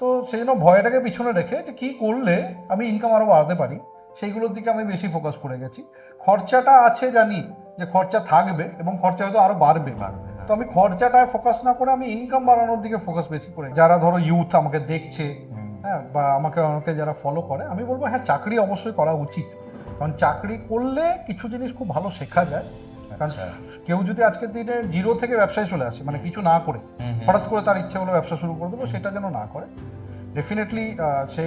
তো সেই জন্য ভয়টাকে পিছনে রেখে যে কী করলে আমি ইনকাম আরও বাড়াতে পারি, সেইগুলোর দিকে আমি বেশি ফোকাস করে গেছি। খরচাটা আছে জানি যে খরচা থাকবে এবং খরচা হয়তো আরও বাড়বে। তো আমি খরচাটায় ফোকাস না করে আমি ইনকাম বাড়ানোর দিকে ফোকাস বেশি করে যারা ধরো ইউথ আমাকে দেখছে হ্যাঁ বা আমাকে আমাকে যারা ফলো করে, আমি বলব হ্যাঁ চাকরি অবশ্যই করা উচিত। কারণ চাকরি করলে কিছু জিনিস খুব ভালো শেখা যায়। কারণ কেউ যদি আজকের দিনে জিরো থেকে ব্যবসায় চলে আসে মানে কিছু না করে হঠাৎ করে তার ইচ্ছে হলো ব্যবসা শুরু করে দেবো সেটা যেন না করে। ডেফিনেটলি সে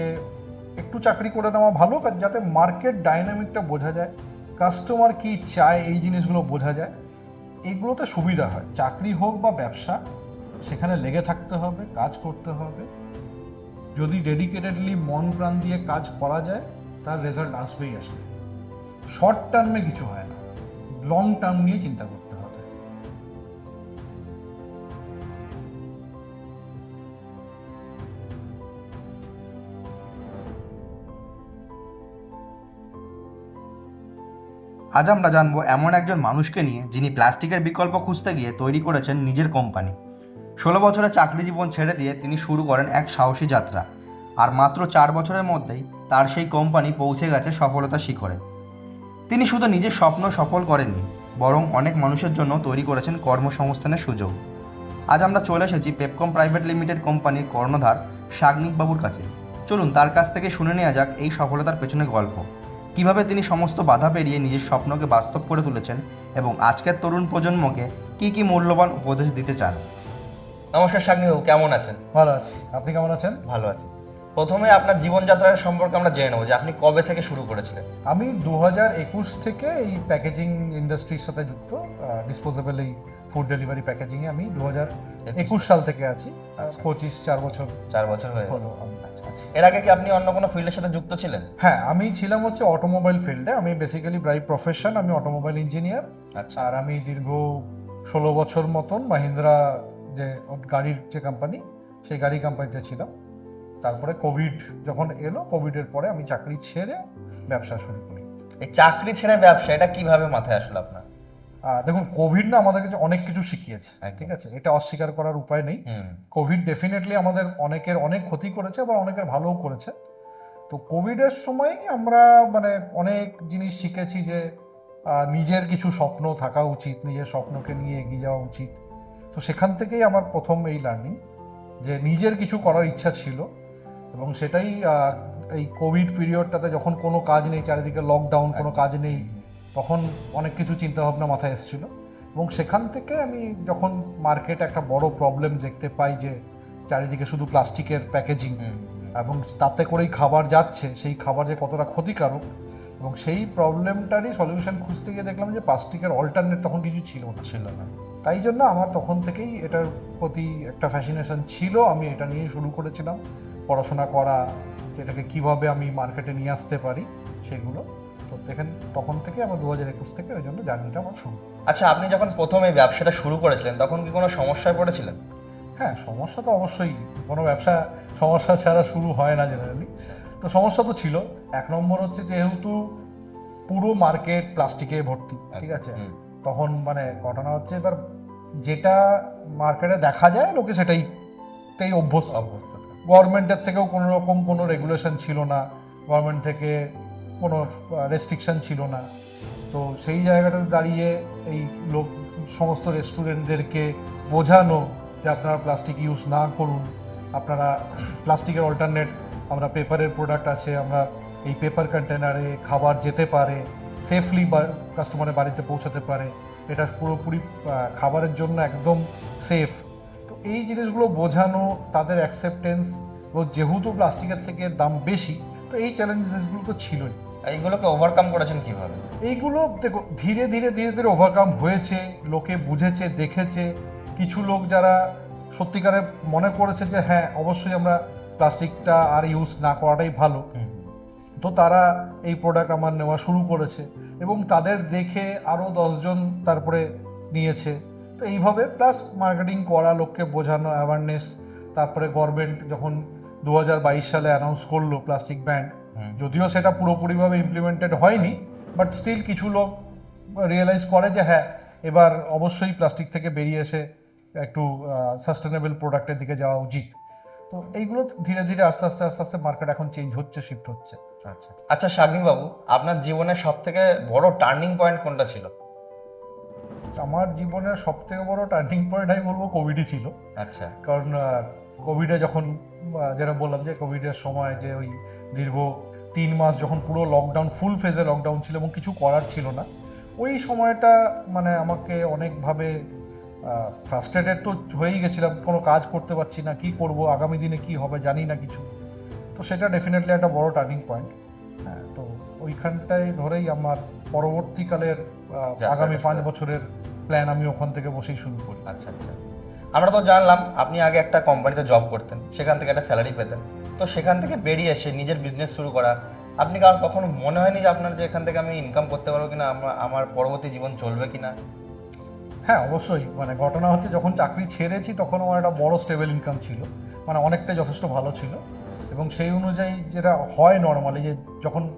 একটু চাকরি করে নেওয়া ভালো যাতে মার্কেট ডাইনামিকটা বোঝা যায় কাস্টমার কি চায় এই জিনিসগুলো বোঝা যায় এগুলোতে সুবিধা হয়। চাকরি হোক বা ব্যবসা সেখানে লেগে থাকতে হবে কাজ করতে হবে। যদি ডেডিকেটেডলি মন প্রাণ দিয়ে কাজ করা যায় তার রেজাল্ট আসবেই আসবে। শর্ট টার্মে কিছু হয় না। লং টার্ম নিয়ে চিন্তা করতে হবে। আজ আমরা জানব এমন একজন মানুষকে নিয়ে যিনি প্লাস্টিকের বিকল্প খুঁজতে গিয়ে তৈরি করেছেন নিজের কোম্পানি। ষোলো বছরের চাকরি জীবন ছেড়ে দিয়ে তিনি শুরু করেন এক সাহসী যাত্রা। আর মাত্র চার বছরের মধ্যেই তার সেই কোম্পানি পৌঁছে গেছে সফলতার শিখরে। তিনি শুধু নিজের স্বপ্ন সফল করেননি বরং অনেক মানুষের জন্য তৈরি করেছেন কর্মসংস্থানের সুযোগ। আজ আমরা চলে এসেছি পেপকম প্রাইভেট লিমিটেড কোম্পানির কর্ণধার শাগনিক বাবুর কাছে। চলুন তার কাছ থেকে শুনে নেওয়া যাক এই সফলতার পেছনে গল্প। কীভাবে তিনি সমস্ত বাধা পেরিয়ে নিজের স্বপ্নকে বাস্তব করে তুলেছেন এবং আজকের তরুণ প্রজন্মকে কি কি মূল্যবান উপদেশ দিতে চান? নমস্কার শাগ্নিবাবু কেমন আছেন? ভালো আছি। আপনি কেমন আছেন? ভালো আছি। প্রথমে আপনার জীবনযাত্রার সম্পর্কে আমরা জেনে নেব যে আপনি কবে থেকে শুরু করেছিলেন। আমি দু হাজার একুশ থেকে এই প্যাকেজিং ইন্ডাস্ট্রির সাথে যুক্ত ডিসপোজেবল এই ফুড ডেলিভারি প্যাকেজিংয়ে আমি দু হাজার একুশ সাল থেকে আছি। পঁচিশ চার বছর চার বছর হয়ে হলো আমি এর আগে কি আপনি অন্য কোনো ফিল্ডের সাথে যুক্ত ছিলেন? হ্যাঁ আমি ছিলাম হচ্ছে অটোমোবাইল ফিল্ডে। আমি বেসিক্যালি বাই প্রফেশন আমি অটোমোবাইল ইঞ্জিনিয়ার আচ্ছা। আর আমি দীর্ঘ ষোলো বছর মতন মাহিন্দ্রা যে গাড়ির যে কোম্পানি সেই গাড়ি কোম্পানিতে ছিলাম। তারপরে কোভিড যখন এলো কোভিডের পরে আমি চাকরি ছেড়ে ব্যবসা শুরু করি। এই চাকরি ছেড়ে ব্যবসা এটা কীভাবে মাথায় আসলো আপনার? দেখুন কোভিড না আমাদের কাছে অনেক কিছু শিখিয়েছে ঠিক আছে? এটা অস্বীকার করার উপায় নেই। কোভিড ডেফিনেটলি আমাদের অনেকের অনেক ক্ষতি করেছে আবার অনেকের ভালোও করেছে। তো কোভিডের সময় আমরা মানে অনেক জিনিস শিখেছি যে নিজের কিছু স্বপ্ন থাকা উচিত নিজের স্বপ্নকে নিয়ে এগিয়ে যাওয়া উচিত। তো সেখান থেকেই আমার প্রথম এই লার্নিং যে নিজের কিছু করার ইচ্ছা ছিল। এবং সেটাই এই কোভিড পিরিয়ডটাতে যখন কোনো কাজ নেই চারিদিকে লকডাউন কোনো কাজ নেই তখন অনেক কিছু চিন্তাভাবনা মাথায় এসেছিল। এবং সেখান থেকে আমি যখন মার্কেটে একটা বড় প্রবলেম দেখতে পাই যে চারিদিকে শুধু প্লাস্টিকের প্যাকেজিং এবং তাতে করেই খাবার যাচ্ছে সেই খাবার যে কতটা ক্ষতিকারক এবং সেই প্রবলেমটারই সলিউশন খুঁজতে গিয়ে দেখলাম যে প্লাস্টিকের অল্টারনেট তখন কিছু ছিল না। ছিল না। তাই জন্য আমার তখন থেকেই এটার প্রতি একটা ফ্যাসিনেশন ছিল। আমি এটা নিয়ে শুরু করেছিলাম। পড়াশোনা করা যেটাকে কীভাবে আমি মার্কেটে নিয়ে আসতে পারি সেগুলো তো দেখেন তখন থেকে আমার দু হাজার একুশ থেকে ওই জন্য জার্নিটা আমার শুরু। আচ্ছা আপনি যখন প্রথম এই ব্যবসাটা শুরু করেছিলেন তখন কি কোনো সমস্যায় পড়েছিলেন? হ্যাঁ সমস্যা তো অবশ্যই কোনো ব্যবসা সমস্যা ছাড়া শুরু হয় না জেনারেলি তো সমস্যা তো ছিল এক নম্বর হচ্ছে যেহেতু পুরো মার্কেট প্লাস্টিকে ভর্তি ঠিক আছে? তখন মানে ঘটনা হচ্ছে এবার যেটা মার্কেটে দেখা যায় লোকে সেটাই তেই অভ্যস্ত। গভর্নমেন্টের থেকেও কোনো রকম কোনো রেগুলেশন ছিল না। গভর্নমেন্ট থেকে কোনো রেস্ট্রিকশন ছিল না। তো সেই জায়গাটাতে দাঁড়িয়ে এই লোক, সমস্ত রেস্টুরেন্টদেরকে বোঝানো যে আপনারা প্লাস্টিক ইউজ না করুন। আপনারা প্লাস্টিকের অল্টারনেট আমরা পেপারের প্রোডাক্ট আছে, আমরা এই পেপার কন্টেনারে খাবার যেতে পারে সেফলি কাস্টমারের বাড়িতে পৌঁছাতে পারে। এটা পুরোপুরি খাবারের জন্য একদম সেফ এই জিনিসগুলো বোঝানো তাদের অ্যাকসেপ্টেন্স এবং যেহেতু প্লাস্টিকের থেকে দাম বেশি তো এই চ্যালেঞ্জেসগুলো তো ছিলই। এইগুলোকে ওভারকাম করেছেন কীভাবে? এইগুলো দেখো ধীরে ধীরে ধীরে ধীরে ওভারকাম হয়েছে লোকে বুঝেছে দেখেছে। কিছু লোক যারা সত্যিকারে মনে করেছে যে হ্যাঁ অবশ্যই আমরা প্লাস্টিকটা আর ইউজ না করাটাই ভালো। তো তারা এই প্রোডাক্ট আমার নেওয়া শুরু করেছে এবং তাদের দেখে আরও দশজন তারপরে নিয়েছে। তো এইভাবে প্লাস মার্কেটিং করা লোককে বোঝানো অ্যাওয়ারনেস তারপরে গভর্নমেন্ট যখন দু হাজার বাইশ সালে অ্যানাউন্স করল প্লাস্টিক ব্যান্ড যদিও সেটা পুরোপুরিভাবে ইমপ্লিমেন্টেড হয়নি বাট স্টিল কিছু লোক রিয়েলাইজ করে যে হ্যাঁ এবার অবশ্যই প্লাস্টিক থেকে বেরিয়ে এসে একটু সাস্টেনেবল প্রোডাক্টের দিকে যাওয়া উচিত। তো এইগুলো ধীরে ধীরে আস্তে আস্তে আস্তে আস্তে মার্কেট এখন চেঞ্জ হচ্ছে শিফট হচ্ছে। আচ্ছা আচ্ছা। শাগ্নি বাবু আপনার জীবনের সব থেকে বড় টার্নিং পয়েন্ট কোনটা ছিল? আমার জীবনের সব থেকে বড় টার্নিং পয়েন্ট আমি বলব কোভিডই ছিল। আচ্ছা। কারণ কোভিডে যখন যেটা বললাম যে কোভিডের সময় যে ওই দীর্ঘ তিন মাস যখন পুরো লকডাউন ফুল ফেজে লকডাউন ছিল এবং কিছু করার ছিল না ওই সময়টা মানে আমাকে অনেকভাবে ফ্রাস্ট্রেটেড তো হয়েই গেছিলাম কোনো কাজ করতে পারছি না কি করব আগামী দিনে কি হবে জানি না কিছু। তো সেটা ডেফিনেটলি একটা বড় টার্নিং পয়েন্ট হ্যাঁ তো ওইখানটায় ধরেই আমার পরবর্তীকালের আগামী পাঁচ বছরের প্ল্যান আমি ওখান থেকে বসেই শুরু করি। আচ্ছা আচ্ছা। আমরা তো জানলাম আপনি আগে একটা কোম্পানিতে জব করতেন সেখান থেকে একটা স্যালারি পেতেন। তো সেখান থেকে বেরিয়ে এসে নিজের বিজনেস শুরু করা আপনি কারণ কখনো মনে হয়নি যে আপনার যে এখান থেকে আমি ইনকাম করতে পারব কিনা আমার আমার পরবর্তী জীবন চলবে কিনা? হ্যাঁ অবশ্যই। মানে ঘটনা হচ্ছে যখন চাকরি ছেড়েছি তখন আমার একটা বড় স্টেবল ইনকাম ছিল। মানে অনেকটাই যথেষ্ট ভালো ছিল। এবং সেই অনুযায়ী যেটা হয় নর্মালি যে যখন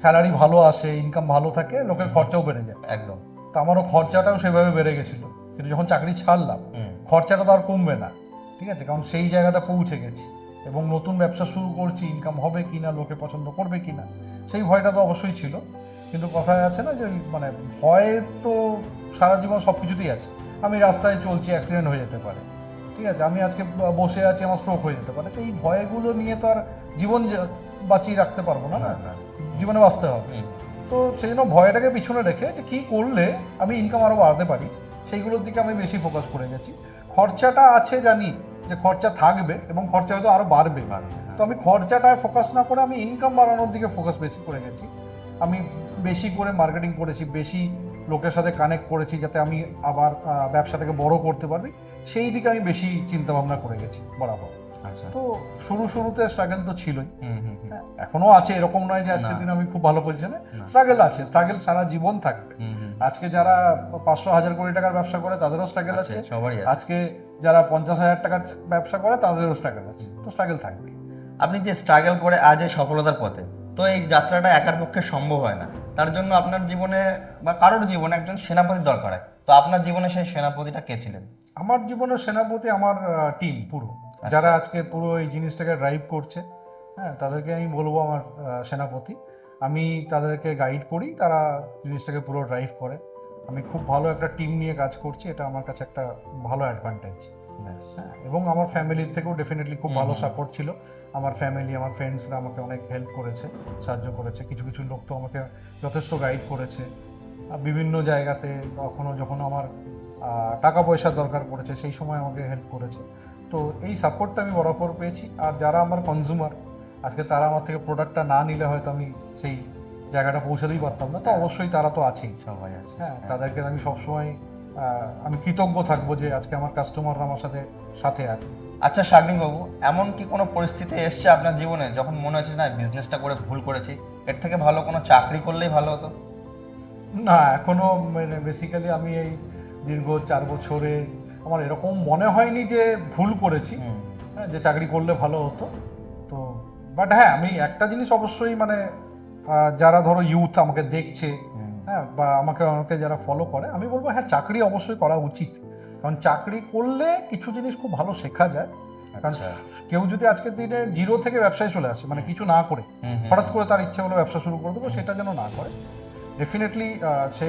স্যালারি ভালো আসে ইনকাম ভালো থাকে লোকের খরচাও বেড়ে যায়। একদম। তো আমারও খরচাটাও সেভাবে বেড়ে গেছিল। কিন্তু যখন চাকরি ছাড়লাম খরচাটা তো আর কমবে না ঠিক আছে? কারণ সেই জায়গাটা পৌঁছে গেছি এবং নতুন ব্যবসা শুরু করছি ইনকাম হবে কি না লোকে পছন্দ করবে কি না সেই ভয়টা তো অবশ্যই ছিল। কিন্তু কথায় আছে না যে মানে ভয় তো সারা জীবন সব কিছুতেই আছে। আমি রাস্তায় চলছি অ্যাক্সিডেন্ট হয়ে যেতে পারে ঠিক আছে? আমি আজকে বসে আছি আমার স্ট্রোক হয়ে যেতে পারে। তো এই ভয়গুলো নিয়ে তো আর জীবন বাঁচিয়ে রাখতে পারব না না। জীবনে বাঁচতে হবে। তো সেই জন্য ভয়টাকে পিছনে রেখে যে কী করলে আমি ইনকাম আরও বাড়াতে পারি সেইগুলোর দিকে আমি বেশি ফোকাস করে গেছি। খরচাটা আছে জানি যে খরচা থাকবে এবং খরচা হয়তো আরও বাড়বে। তো আমি খরচাটায় ফোকাস না করে আমি ইনকাম বাড়ানোর দিকে ফোকাস বেশি করে গেছি। আমি বেশি করে মার্কেটিং করেছি বেশি লোকের সাথে কানেক্ট করেছি যাতে আমি আবার ব্যবসাটাকে বড় করতে পারি সেই দিকে আমি বেশি চিন্তা ভাবনা করে গেছি বরাবর। তো শুরু শুরুতে স্ট্রাগল তো ছিলই। হ্যাঁ, এখনও আছে এরকম নয় যে আজকের দিনে আমি খুব ভালো পজিশনে স্ট্রাগল আছে স্ট্রাগল সারা জীবন থাকবে। আজকে যারা পাঁচশো হাজার কোটি টাকার ব্যবসা করে তাদেরও স্ট্রাগল আছে। আজকে যারা পঞ্চাশ হাজার টাকার ব্যবসা করে তাদেরও স্ট্রাগল আছে। তো স্ট্রাগল থাকবে। আপনি যে স্ট্রাগল করে আজ এই সফলতার পথে তো এই যাত্রাটা একার পক্ষে সম্ভব হয় না। তার জন্য আপনার জীবনে বা কারোর জীবনে একজন সেনাপতি দরকার হয়। তো আপনার জীবনে সেই সেনাপতিটা কে ছিলেন? আমার জীবনের সেনাপতি আমার টিম পুরো। যারা আজকে পুরো এই জিনিসটাকে ড্রাইভ করছে হ্যাঁ তাদেরকে আমি বলব আমার সেনাপতি। আমি তাদেরকে গাইড করি তারা জিনিসটাকে পুরো ড্রাইভ করে। আমি খুব ভালো একটা টিম নিয়ে কাজ করছি এটা আমার কাছে একটা ভালো অ্যাডভান্টেজ হ্যাঁ, এবং আমার ফ্যামিলির থেকেও ডেফিনেটলি খুব ভালো সাপোর্ট ছিল। আমার ফ্যামিলি আমার ফ্রেন্ডসরা আমাকে অনেক হেল্প করেছে সাহায্য করেছে। কিছু কিছু লোক তো আমাকে যথেষ্ট গাইড করেছে। বিভিন্ন জায়গাতে কখনো যখন আমার টাকা পয়সার দরকার পড়েছে সেই সময় আমাকে হেল্প করেছে। তো এই সাপোর্টটা আমি বরাবর পেয়েছি। আর যারা আমার কনজিউমার আজকে তারা আমার থেকে প্রোডাক্টটা না নিলে হয়তো আমি সেই জায়গাটা পৌঁছাতেই পারতাম না। তো অবশ্যই তারা তো আছেই। সবাই আছে। হ্যাঁ তাদেরকে আমি সবসময় আমি কৃতজ্ঞ থাকব যে আজকে আমার কাস্টমাররা আমার সাথে সাথে আছে। আচ্ছা শাগ্নিক বাবু এমন কি কোনো পরিস্থিতি এসছে আপনার জীবনে যখন মনে হচ্ছে না বিজনেসটা করে ভুল করেছি এর থেকে ভালো কোনো চাকরি করলেই ভালো হতো? না এখনও মানে বেসিক্যালি আমি এই দীর্ঘ চার বছরে আমার এরকম মনে হয়নি যে ভুল করেছি। হ্যাঁ, যে চাকরি করলে ভালো হতো। তো বাট হ্যাঁ আমি একটা জিনিস অবশ্যই মানে যারা ধরো ইউথ আমাকে দেখছে হ্যাঁ বা আমাকে আমাকে যারা ফলো করে আমি বলব হ্যাঁ চাকরি অবশ্যই করা উচিত। কারণ চাকরি করলে কিছু জিনিস খুব ভালো শেখা যায়। কারণ কেউ যদি আজকের দিনে জিরো থেকে ব্যবসায় চলে আসে মানে কিছু না করে হঠাৎ করে তার ইচ্ছে হলো ব্যবসা শুরু করে দেবো সেটা যেন না করে। ডেফিনেটলি সে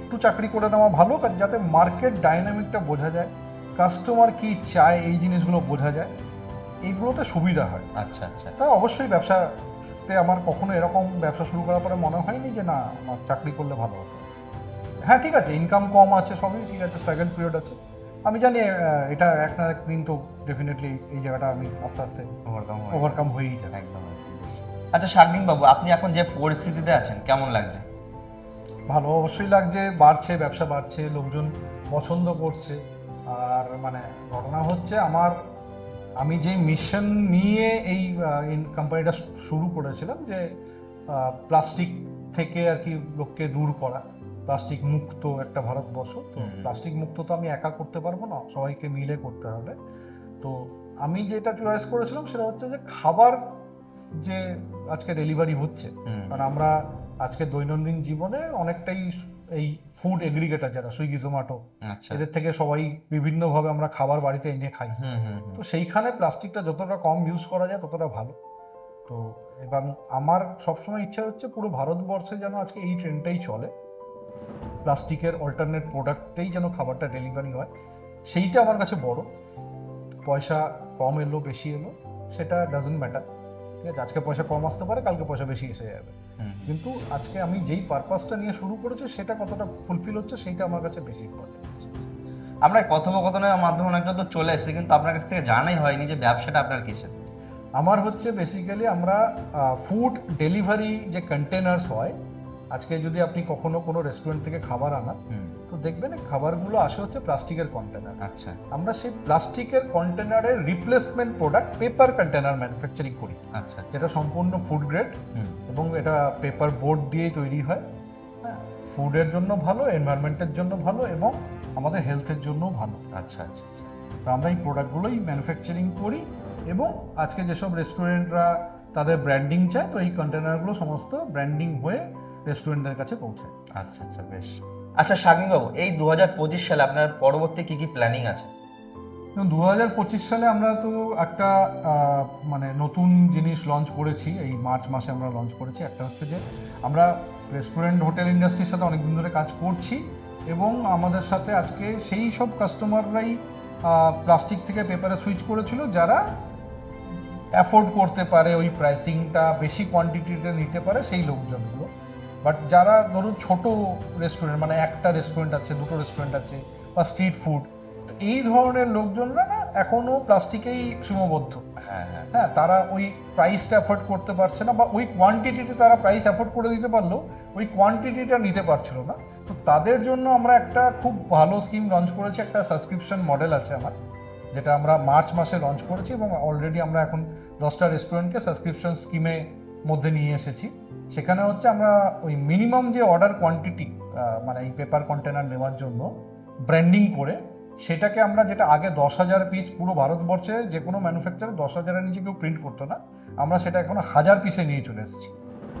একটু চাকরি করে নেওয়া ভালো যাতে মার্কেট ডাইনামিকটা বোঝা যায় কাস্টমার কি চায় এই জিনিসগুলো বোঝা যায় এইগুলোতে সুবিধা হয়। আচ্ছা আচ্ছা। তা অবশ্যই ব্যবসাতে আমার কখনো এরকম ব্যবসা শুরু করার পরে মনে হয়নি যে না আমার চাকরি করলে ভালো হবে হ্যাঁ ঠিক আছে ইনকাম কম আছে সবই ঠিক আছে স্ট্রাগল পিরিয়ড আছে। আমি জানি এটা এক না একদিন তো ডেফিনেটলি এই জায়গাটা আমি আস্তে আস্তে ওভারকাম ওভারকাম হয়েই যাবে। একদম আচ্ছা শাগ্নিক বাবু আপনি এখন যে পরিস্থিতিতে আছেন কেমন লাগছে? ভালো অবশ্যই লাগছে বাড়ছে ব্যবসা বাড়ছে লোকজন পছন্দ করছে। আর মানে ঘটনা হচ্ছে আমার আমি যে মিশন নিয়ে এই কোম্পানিটা শুরু করেছিলাম যে প্লাস্টিক থেকে আর কি লোককে দূর করা। প্লাস্টিক মুক্ত একটা ভারতবর্ষ। তো প্লাস্টিক মুক্ত তো আমি একা করতে পারব না সবাইকে মিলে করতে হবে। তো আমি যেটা চয়েস করেছিলাম সেটা হচ্ছে যে খাবার যে আজকে ডেলিভারি হচ্ছে কারণ আমরা আজকে দৈনন্দিন জীবনে অনেকটাই এই ফুড এগ্রিগেটার যারা সুইগি জোম্যাটো। আচ্ছা। এদের থেকে সবাই বিভিন্নভাবে আমরা খাবার বাড়িতে এনে খাই। তো সেইখানে প্লাস্টিকটা যতটা কম ইউজ করা যায় ততটা ভালো। তো এবং আমার সবসময় ইচ্ছা হচ্ছে পুরো ভারতবর্ষে যেন আজকে এই ট্রেনটাই চলে। প্লাস্টিকের অল্টারনেট প্রোডাক্টেই যেন খাবারটা ডেলিভারি হয়। সেইটা আমার কাছে বড়। পয়সা কম এলো বেশি এলো সেটা ডাজেন্ট ম্যাটার ঠিক আছে আজকে পয়সা কম আসতে পারে কালকে পয়সা বেশি এসে যাবে। কিন্তু আজকে আমি যেই পারপাসটা নিয়ে শুরু করেছি সেটা কতটা ফুলফিল হচ্ছে সেইটা আমার কাছে বেশি ইম্পর্টেন্ট আমরা কথোপকথনের মাধ্যমে অনেকটা তো চলে এসেছি কিন্তু আপনার কাছ থেকে জানাই হয়নি যে ব্যবসাটা আপনার কিসের। আমার হচ্ছে বেসিক্যালি আমরা ফুড ডেলিভারি যে কন্টেনার্স হয় আজকে যদি আপনি কখনো কোনো রেস্টুরেন্ট থেকে খাবার আনান হুম। তো দেখবেন খাবারগুলো আসে হচ্ছে প্লাস্টিকের কন্টেনার আচ্ছা। আমরা সেই প্লাস্টিকের কন্টেনারের replacement product paper container manufacturing করি। আচ্ছা আচ্ছা। যেটা সম্পূর্ণ ফুড গ্রেড এবং এটা পেপার বোর্ড দিয়েই তৈরি হয়। হ্যাঁ ফুডের জন্য ভালো এনভায়রনমেন্টের জন্য ভালো এবং আমাদের হেলথের জন্যও ভালো। আচ্ছা আচ্ছা আচ্ছা। তো আমরা এই প্রোডাক্টগুলোই ম্যানুফ্যাকচারিং করি এবং আজকে যেসব রেস্টুরেন্টরা তাদের ব্র্যান্ডিং চায় তো এই কন্টেনারগুলো সমস্ত ব্র্যান্ডিং হয়ে রেস্টুরেন্টদের কাছে পৌঁছায় আচ্ছা আচ্ছা বেশ। আচ্ছা শাকিন বাবু এই দু হাজার পঁচিশ সালে আপনার পরবর্তী কি কি প্ল্যানিং আছে? দু হাজার পঁচিশ সালে আমরা তো একটা মানে নতুন জিনিস লঞ্চ করেছি। এই মার্চ মাসে আমরা লঞ্চ করেছি। একটা হচ্ছে যে আমরা রেস্টুরেন্ট হোটেল ইন্ডাস্ট্রির সাথে অনেকদিন ধরে কাজ করছি এবং আমাদের সাথে আজকে সেই সব কাস্টমাররাই প্লাস্টিক থেকে পেপারে সুইচ করেছিল যারা অ্যাফোর্ড করতে পারে ওই প্রাইসিংটা বেশি কোয়ান্টিটিতে নিতে পারে সেই লোকজনগুলো। বাট যারা ধরুন ছোট রেস্টুরেন্ট মানে একটা রেস্টুরেন্ট আছে দুটো রেস্টুরেন্ট আছে বা স্ট্রিট ফুড তো এই ধরনের লোকজনরা না এখনও প্লাস্টিকেই সীমাবদ্ধ। হ্যাঁ হ্যাঁ। হ্যাঁ তারা ওই প্রাইসটা অ্যাফোর্ড করতে পারছে না বা ওই কোয়ান্টিটিতে তারা প্রাইস অ্যাফোর্ড করে দিতে পারলেও ওই কোয়ান্টিটিটা নিতে পারছিল না। তো তাদের জন্য আমরা একটা খুব ভালো স্কিম লঞ্চ করেছি একটা সাবস্ক্রিপশন মডেল আছে আমার যেটা আমরা মার্চ মাসে লঞ্চ করেছি এবং অলরেডি আমরা এখন দশটা রেস্টুরেন্টকে সাবস্ক্রিপশন স্কিমে মধ্যে নিয়ে এসেছি। সেখানে হচ্ছে আমরা ওই মিনিমাম যে অর্ডার কোয়ান্টিটি মানে এই পেপার কন্টেনার নেওয়ার জন্য ব্র্যান্ডিং করে সেটাকে আমরা যেটা আগে দশ হাজার পিস পুরো ভারতবর্ষে যে কোনো ম্যানুফ্যাকচার দশ হাজারের নিচে কেউ প্রিন্ট করতো না আমরা সেটা এখন হাজার পিসে নিয়ে চলে এসেছি।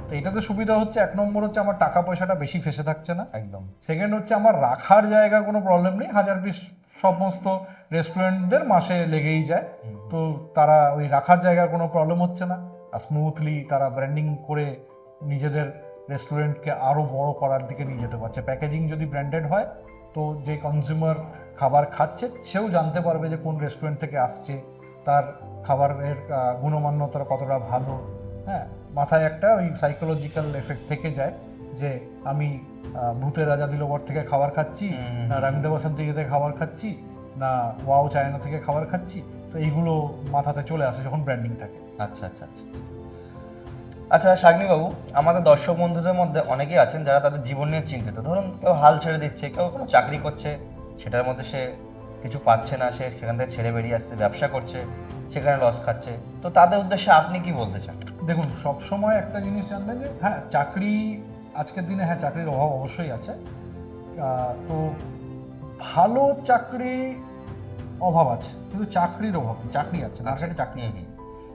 তো এটাতে সুবিধা হচ্ছে এক নম্বর হচ্ছে আমার টাকা পয়সাটা বেশি ফেসে থাকছে না। একদম। সেকেন্ড হচ্ছে আমার রাখার জায়গা কোনো প্রবলেম নেই হাজার পিস সমস্ত রেস্টুরেন্টদের মাসে লেগেই যায়। তো তারা ওই রাখার জায়গার কোনো প্রবলেম হচ্ছে না। আর স্মুথলি তারা ব্র্যান্ডিং করে নিজেদের রেস্টুরেন্টকে আরও বড় করার দিকে নিয়ে যেতে পারছে। প্যাকেজিং যদি ব্র্যান্ডেড হয় তো যে কনজিউমার খাবার খাচ্ছে সেও জানতে পারবে যে কোন রেস্টুরেন্ট থেকে আসছে তার খাবারের গুণমান্যতা কতটা ভালো। হ্যাঁ মাথায় একটা ওই সাইকোলজিক্যাল এফেক্ট থেকে যায় যে আমি ভূতের রাজা দিলবর থেকে খাবার খাচ্ছি না রামদেব বসন্ত থেকে খাবার খাচ্ছি না ওয়াও চায়না থেকে খাবার খাচ্ছি তো এইগুলো মাথাতে চলে আসে যখন ব্র্যান্ডিং থাকে। আচ্ছা আচ্ছা আচ্ছা। আচ্ছা। শাগনি বাবু আমাদের দর্শক বন্ধুদের মধ্যে অনেকেই আছেন যারা তাদের জীবন নিয়ে চিন্তিত। ধরুন কেউ হাল ছেড়ে দিচ্ছে কেউ কোনো চাকরি করছে সেটার মধ্যে সে কিছু পাচ্ছে না সে সেখান থেকে ছেড়ে বেরিয়ে আসছে ব্যবসা করছে সেখানে লস খাচ্ছে। তো তাদের উদ্দেশ্যে আপনি কি বলতে চান? দেখুন সবসময় একটা জিনিস জানবেন যে হ্যাঁ চাকরি আজকের দিনে হ্যাঁ চাকরির অভাব অবশ্যই আছে। তো ভালো চাকরি অভাব আছে কিন্তু চাকরির অভাব চাকরি আছে না সেটা চাকরি আছে।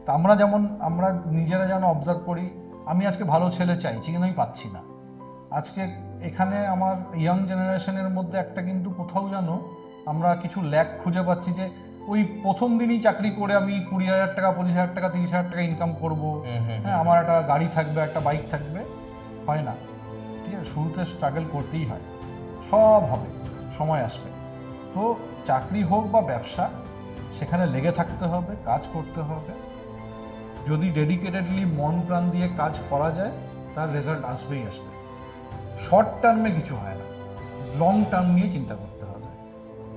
তা আমরা যেমন আমরা নিজেরা যেন অবজার্ভ করি আমি আজকে ভালো ছেলে চাইছি কিন্তু আমি পাচ্ছি না। আজকে এখানে আমার ইয়াং জেনারেশনের মধ্যে একটা কিন্তু কোথাও যেন আমরা কিছু ল্যাক খুঁজে পাচ্ছি যে ওই প্রথম দিনই চাকরি করে আমি কুড়ি হাজার টাকা পঁচিশ হাজার টাকা তিরিশ হাজার টাকা ইনকাম করব। হ্যাঁ আমার একটা গাড়ি থাকবে একটা বাইক থাকবে হয় না। ঠিক আছে শুরুতে স্ট্রাগল করতেই হয়। সব হবে সময় আসবে। তো চাকরি হোক বা ব্যবসা সেখানে লেগে থাকতে হবে কাজ করতে হবে। যদি ডেডিকেটেডলি মন প্রাণ দিয়ে কাজ করা যায়, তার রেজাল্ট আসবেই আসবে। শর্ট টার্মে কিছু হয় না। লং টার্ম নিয়ে চিন্তা করতে হবে।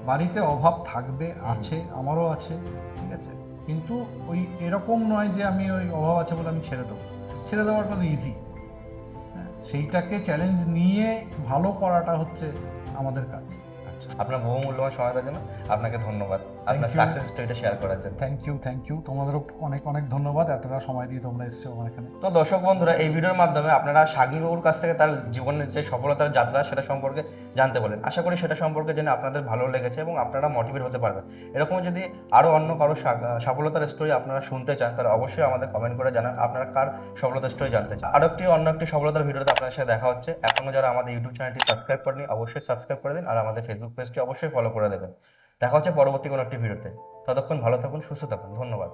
বাড়িতে অভাব থাকবে, আছে, আমারও আছে, ঠিক আছে? কিন্তু ওই এরকম নয় যে আমি ওই অভাব আছে বলে আমি ছেড়ে দেবো। ছেড়ে দেওয়াটা তো ইজি সেইটাকে চ্যালেঞ্জ নিয়ে ভালো করাটা হচ্ছে আমাদের কাজ। আচ্ছা আপনার বহুমূল্যবান সময় জন্য আপনাকে ধন্যবাদ। আপনার সাকসেস স্টোরিটা শেয়ার করার জন্য। থ্যাংক ইউ থ্যাংক ইউ তোমাদেরও অনেক অনেক ধন্যবাদ। এতটা সময় দিয়ে তোমরা এসছো আমার এখানে। তো দর্শক বন্ধুরা এই ভিডিওর মাধ্যমে আপনারা শাগ্নিবাবুর কাছ থেকে তার জীবনের যে সফলতার যাত্রা সেটা সম্পর্কে জানতে পারলেন। আশা করি সেটা সম্পর্কে জেনে আপনাদের ভালো লেগেছে এবং আপনারা মোটিভেট হতে পারবেন। এরকম যদি আরও অন্য কারও সফলতার স্টোরি আপনারা শুনতে চান তাহলে অবশ্যই আমাদের কমেন্ট করে জানান আপনারা কার সফলতার স্টোরি জানতে চান। আরও একটি অন্য একটি সফলতার ভিডিওতে আপনাদের সাথে দেখা হচ্ছে। এখনও যারা আমাদের ইউটিউব চ্যানেলটি সাবস্ক্রাইব করেনি অবশ্যই সাবস্ক্রাইব করে দিন। আর আমাদের ফেসবুক পেজটি অবশ্যই ফলো করে দেবেন। দেখা হচ্ছে পরবর্তী কোনো একটি ভিডিওতে। ততক্ষণ ভালো থাকুন সুস্থ থাকুন। ধন্যবাদ।